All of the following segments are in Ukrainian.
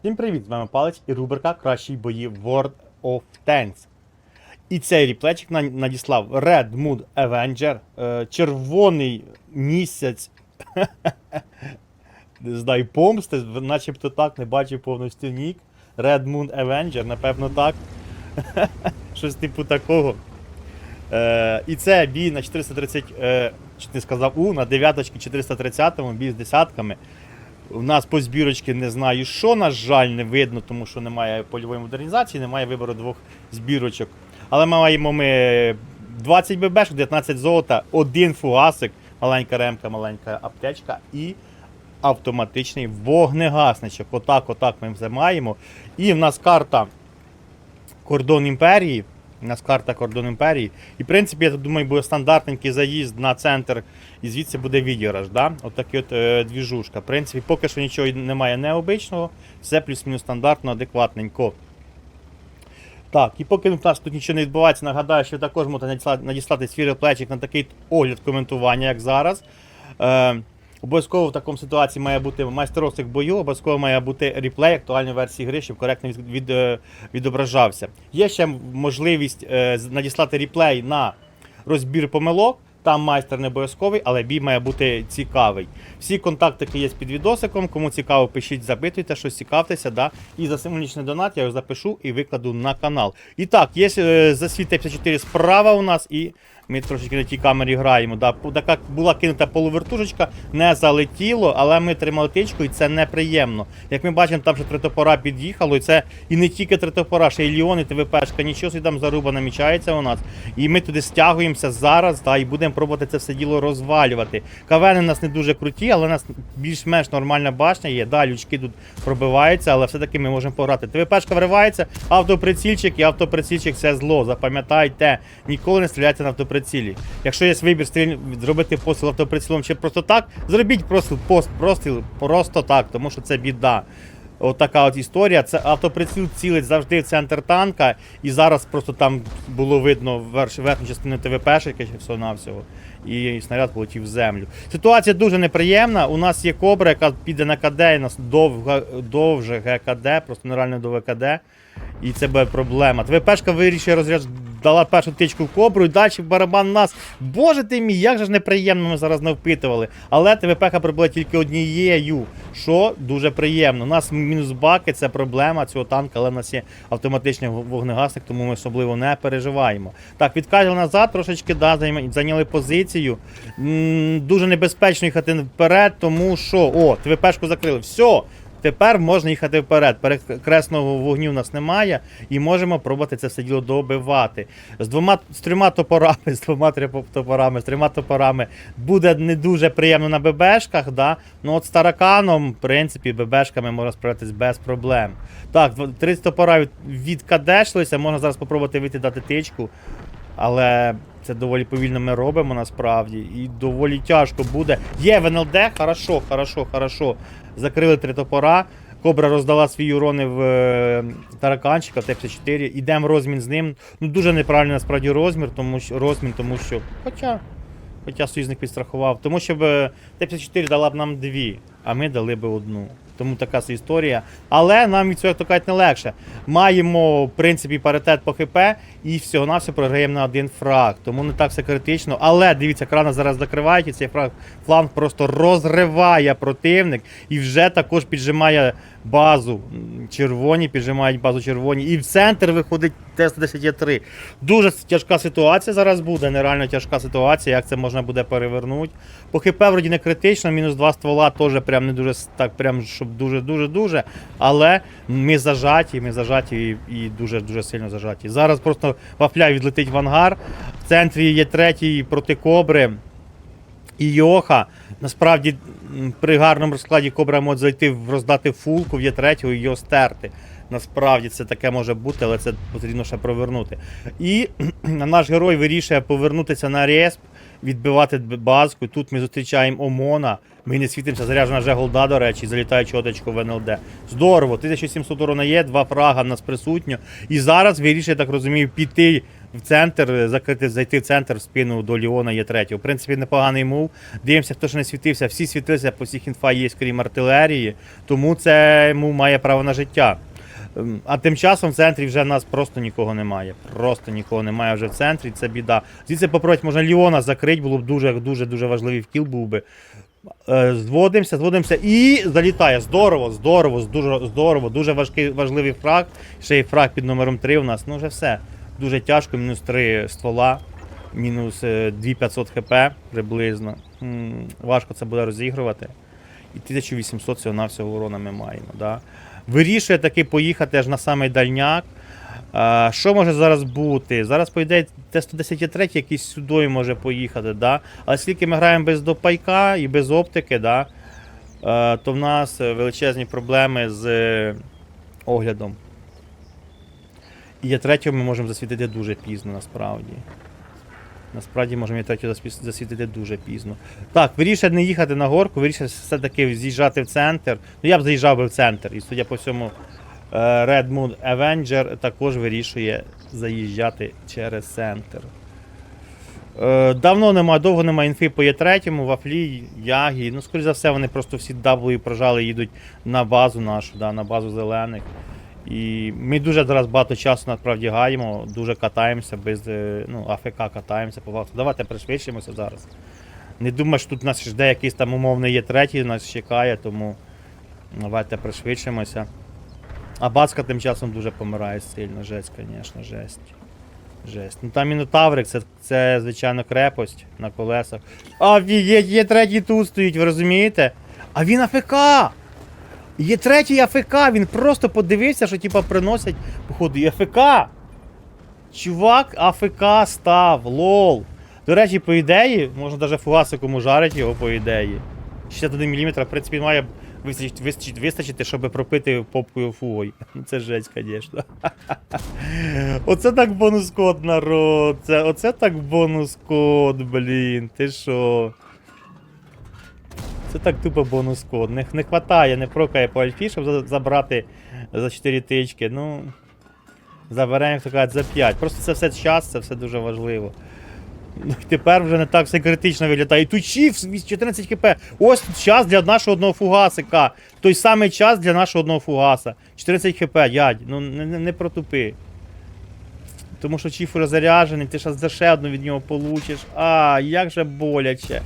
Всім привіт, з вами Палець і рубрика Кращі бої World of Tanks. І цей ріплечик надіслав Red Mood Avenger, е, червоний місяць. Не знаю, помсти, начебто так, не бачив повністю нік. Red Moon Avenger, напевно так. Щось типу такого. Е, і це бій на 430, е, чи не сказав У, на дев'яточки 430 бій з десятками. У нас по збірочці не знаю що, на жаль, не видно, тому що немає польової модернізації, немає вибору двох збірочок. Але ми маємо ми 20 ББшок, 19 золота, один фугасик, маленька ремка, маленька аптечка і автоматичний вогнегасничок. Отак, отак ми все маємо. І в нас карта Кордон імперії. У нас карта Кордон імперії. І в принципі, я думаю, буде стандартненький заїзд на центр, і звідси буде відіграш. Да? От такі от е, двіжушка. В принципі, поки що нічого немає необичного, все плюс-мінус стандартно, адекватненько. Так, і поки у нас тут нічого не відбувається, нагадаю, що також надіслати, надіслати свій реплечик на такий огляд коментування, як зараз. Е, обов'язково в такому ситуації має бути майстеров цих бою, обов'язково має бути реплей актуальної версії гри, щоб коректно від, е, відображався. Є ще можливість е, надіслати реплей на розбір помилок. Там майстер не обов'язковий, але бій має бути цікавий. Всі контактики є під відосиком. Кому цікаво, пишіть, запитуйте, щось цікавтеся. Да? І за символічний донат я його запишу і викладу на канал. І так, є е, засвіт Т-54 справа у нас, і ми трошечки на тій камері граємо. Да? Така була кинута полувертушечка, не залетіло, але ми тримали тичку, і це неприємно. Як ми бачимо, там ще три топора під'їхало, і це і не тільки три топора, ще й Ліон, і ТВПшка, нічого собі там заруба намічається у нас. І ми туди стягуємося зараз, та, і будемо пробувати це все діло розвалювати. Кавени у нас не дуже круті, але у нас більш-менш нормальна башня є. Да, лючки тут пробиваються, але все-таки ми можемо пограти. ТВПшка вривається, автоприцільчик і автоприцільчик це зло. Запам'ятайте, ніколи не стріляйте на автоприцілі. Якщо є вибір стріль... зробити постріл автоприцілом чи просто так, зробіть просто пост, простріл просто так, тому що це біда. От така от історія. Це автоприціл цілить завжди в центр танка, і зараз просто там було видно верхню частину ТВПшки, все навсього і снаряд полетів в землю. Ситуація дуже неприємна. У нас є кобра, яка піде на КД, і нас довга, довже ГКД, просто нереально до ВКД. І це буде проблема. ТВПшка вирішує розряд, дала першу тичку в кобру і далі барабан нас. Боже ти мій, як же ж неприємно ми зараз не впитували. Але ТВПха прибула тільки однією, що дуже приємно. У нас мінус баки, це проблема цього танка, але в нас є автоматичний вогнегасник, тому ми особливо не переживаємо. Так, відкатили назад, трошечки да, зайняли позицію. М, Дуже небезпечно їхати вперед, тому що. О, ТВПшку закрили. Все. Тепер можна їхати вперед. Перекресного вогню в нас немає, і можемо пробувати це все діло добивати. З двома з трьома топорами, з двома топорами, з трьома топорами буде не дуже приємно на ББшках. Да? Ну от з тараканом, в принципі, ББшками можна справитись без проблем. Так, 30 топора від, відкадешлися, можна зараз спробувати вийти дати тичку. Але це доволі повільно ми робимо насправді. І доволі тяжко буде. Є в НЛД, хорошо, хорошо, хорошо. Закрили три топора. Кобра роздала свої урони в е, тараканчика, Т-54. Ідемо розмін з ним. Ну дуже неправильний насправді розмір, тому що розмін, тому що. Хоча. Хоча союзник підстрахував. Тому що б е, Т-54 дала б нам дві, а ми дали б одну. Тому така історія. Але нам від цього як не легше. Маємо, в принципі, паритет по ХП і всього на все програємо на один фраг. Тому не так все критично. Але дивіться, крана зараз закривають, і цей фланг просто розриває противник і вже також піджимає базу. Червоні піджимають базу червоні. І в центр виходить Т-110Е3. Дуже тяжка ситуація зараз буде, нереально тяжка ситуація, як це можна буде перевернути. По ХП вроді не критично, мінус два ствола теж прям не дуже так, прям щоб дуже-дуже-дуже. Але ми зажаті, ми зажаті і, і дуже-дуже сильно зажаті. Зараз просто вафля відлетить в ангар. В центрі є третій проти кобри. І Йоха. Насправді при гарному розкладі кобра може зайти роздати фулку в є третього і його стерти. Насправді це таке може бути, але це потрібно ще провернути. І наш герой вирішує повернутися на респ, відбивати базку. Тут ми зустрічаємо Омона. Ми не світимося, заряджена вже голда, до речі, залітає чоточку в НЛД. Здорово, 1700 урона є, два фрага в нас присутньо. І зараз вирішує, так розумію, піти в центр, е, закрити, зайти в центр в спину до Ліона є третього. В принципі, непоганий мув. Дивимося, хто ж не світився. Всі світилися, по всіх інфа є, крім артилерії. Тому це мув має право на життя. Ем, А тим часом в центрі вже в нас просто нікого немає. Просто нікого немає вже в центрі, це біда. Звідси попробувати можна Ліона закрити, було б дуже дуже дуже важливий вкіл був би. Е, Зводимося, зводимося і залітає. Здорово, здорово, дуже здорово, дуже важкий, важливий фраг. Ще й фраг під номером 3 у нас. Ну вже все. Дуже тяжко, мінус 3 ствола, мінус е, 2500 хп приблизно. Важко це буде розігрувати. І 1800 всього навсього урона ми маємо. Да? Вирішує таки поїхати аж на самий дальняк. А, що може зараз бути? Зараз, по ідеї, Т-110 якийсь сюди може поїхати, да? але оскільки ми граємо без допайка і без оптики, да? е, то в нас е, величезні проблеми з е, оглядом. І третього ми можемо засвітити дуже пізно, насправді. Насправді можемо і третього засвітити дуже пізно. Так, вирішує не їхати на горку, вирішує все-таки з'їжджати в центр. Ну я б заїжджав би в центр. І судя по всьому, е, Red Moon Avenger також вирішує заїжджати через центр. Е, Давно немає, довго немає інфи по Є3, Вафлі, Ягі. Ну, скоріш за все, вони просто всі W прожали, їдуть на базу нашу, да, на базу зелених. І ми дуже зараз багато часу насправді гаємо, дуже катаємося без е, ну, АФК катаємося по факту. Давайте пришвидшимося зараз. Не думаю, що тут нас жде якийсь там умовний є третій, нас чекає, тому давайте пришвидшимося. А Бацка тим часом дуже помирає сильно. Жесть, звісно, жесть. Жесть. Ну там мінотаврик, це, це звичайно крепость на колесах. А є, є третій тут стоїть, ви розумієте? А він АФК! Є третій АФК, він просто подивився, що типа приносять, походу, і АФК. Чувак АФК став, лол. До речі, по ідеї, можна навіть фугасиком жарити його, по ідеї. 61 мм, в принципі, має вистачити, вистачити, вистачити щоб пропити попкою фугою. Це жесть, звісно. Оце так бонус код, народ. Це, оце так бонус код, блін. Ти що? Це так тупо бонус код. Не, не хватає, не прокає по альфі, щоб за- забрати за 4 тички. Ну. Заберемо, як то кажуть, за 5. Просто це все час, це все дуже важливо. Ну, тепер вже не так все критично виглядає. І тут чіф 14 хп. Ось тут час для нашого одного фугасика. Той самий час для нашого одного фугаса. 14 хп, дядь, ну не, не, протупи. Тому що чіф уже заряджений, ти зараз ще одну від нього получиш. А, як же боляче.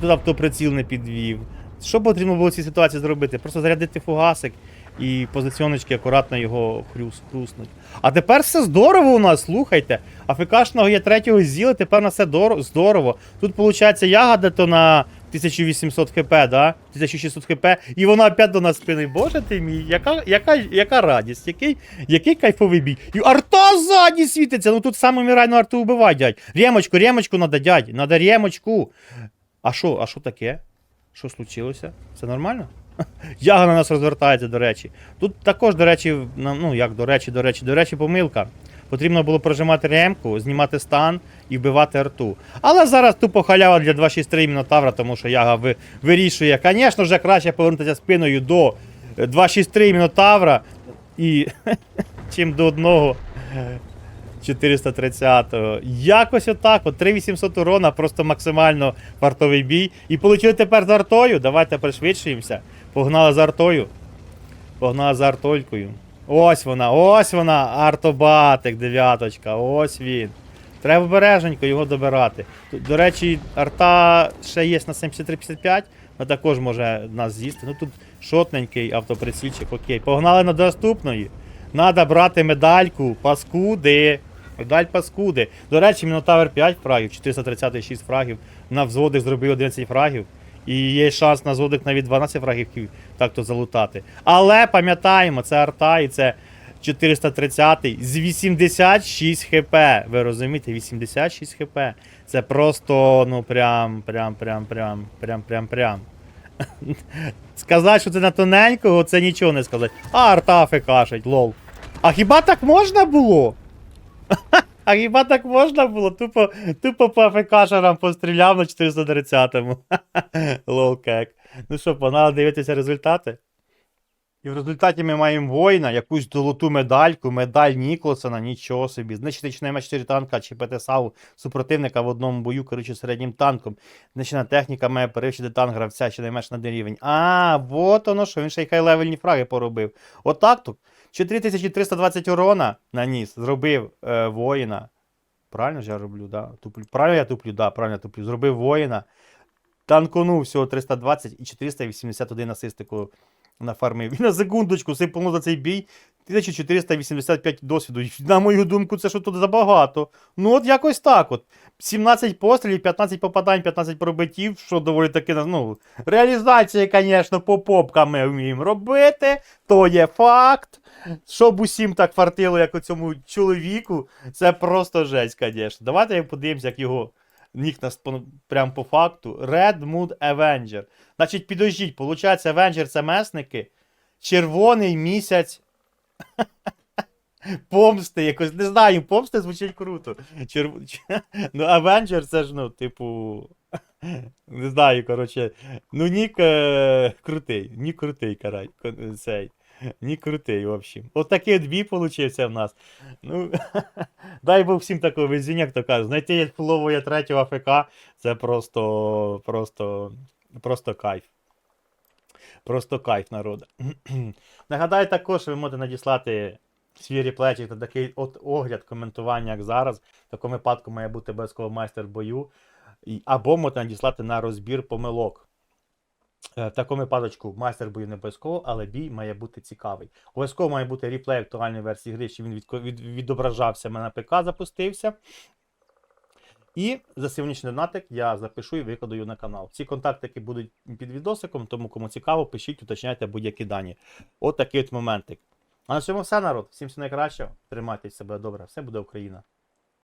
Тут автоприціл не підвів. Що потрібно було в цій ситуації зробити? Просто зарядити фугасик і позиціоночки акуратно його хрюс, хруснуть. А тепер все здорово у нас, слухайте. АФКшного є третього з'їли, тепер на все здорово. Тут, виходить, ягода то на 1800 хп, да? 1600 хп, і вона опять до нас спинить. Боже ти мій, яка, яка, яка радість, який, який кайфовий бій. І арта ззаді світиться, ну тут саме мірайну арту вбивай, дядь. Ремочку, ремочку надо, дядь, надо ремочку. А що, а що таке? Що случилося? Це нормально? Яга на нас розвертається, до речі. Тут також, до речі, ну як до речі, до речі, до речі, помилка. Потрібно було прожимати ремку, знімати стан і вбивати арту. Але зараз тупо халява для 263 Мінотавра, тому що Яга ви, вирішує, звісно ж, краще повернутися спиною до е, 263 Мінотавра і чим до одного. 430-го. Якось отак. От 3800 урона, просто максимально фартовий бій. І полетіли тепер за артою. Давайте пришвидшуємося. Погнали за артою. Погнали за артолькою. Ось вона, ось вона, артобатик, дев'яточка, ось він. Треба обереженько його добирати. До речі, арта ще є на 73-55, вона також може нас з'їсти. Ну тут шотненький автоприцільчик, окей. Погнали на доступної. Надо брати медальку, паскуди. Медаль паскуди. До речі, Мінотавр 5 фрагів, 436 фрагів. На взводик зробив 11 фрагів. І є шанс на взводик навіть 12 фрагів так то залутати. Але пам'ятаємо, це арта і це 430 з 86 хп. Ви розумієте, 86 хп. Це просто, ну прям, прям, прям, прям, прям, прям, прям. Сказати, що це на тоненького, це нічого не сказати. А арта фекашить, лол. А хіба так можна було? А хіба так можна було? Тупо, тупо по АФКшерам постріляв на 430-му. Лол кек. Ну що, погнали дивитися результати? І в результаті ми маємо воїна, якусь золоту медальку, медаль Ніколсона, нічого собі. Знищити щонайменше 4 танка чи ПТСАУ супротивника в одному бою, керуючи середнім танком. Знищена техніка має перевищити танк гравця щонайменше на один рівень. А, вот воно що, він ще й хай-левельні фраги поробив. Отак тут. 4320 урона наніс, зробив е, воїна. Правильно ж я роблю, да? Туплю. Правильно я туплю, да, правильно я туплю. Зробив воїна. Танконув всього 320 і 481 асистику нафармив. І на секундочку сипнув за цей бій 1485 досвіду. На мою думку, це що тут забагато. Ну, от якось так. от. 17 пострілів, 15 попадань, 15 пробиттів, що доволі таки, ну, реалізація, звісно, по попкам ми вміємо робити, то є факт. Щоб усім так фартило, як у цьому чоловіку, це просто жесть, звісно. Давайте подивимося, як його нік нас прям по факту. Red Mood Avenger. Значить, підождіть, виходить, Avenger це месники. Червоний місяць. Помсти якось. Не знаю, помсти звучить круто. Черв... Ну, Avenger це ж, ну, типу. Не знаю, коротше. Ну, Нік е... крутий. Нік крутий, карай. Цей. Нік крутий, в общем. От бій получився в нас. Ну, дай Бог всім такого везіння, як то кажуть. Знайти як фуловує третього АФК, це просто, просто, просто кайф. Просто кайф, народ. Нагадаю також, ви можете надіслати свій реплечик та такий от огляд, коментування, як зараз. В такому випадку має бути обов'язково майстер бою. Або можете надіслати на розбір помилок. Е, В такому випадку майстер бою не обов'язково, але бій має бути цікавий. Обов'язково має бути реплей актуальної версії гри, щоб він відображався на ПК, запустився. І за сьогоднішній донатик я запишу і викладаю на канал. Ці контактики будуть під відосиком, тому кому цікаво, пишіть, уточняйте будь-які дані. От такий от моментик. А на цьому все, народ. Всім все найкращого. Тримайтесь себе добре. Все буде Україна.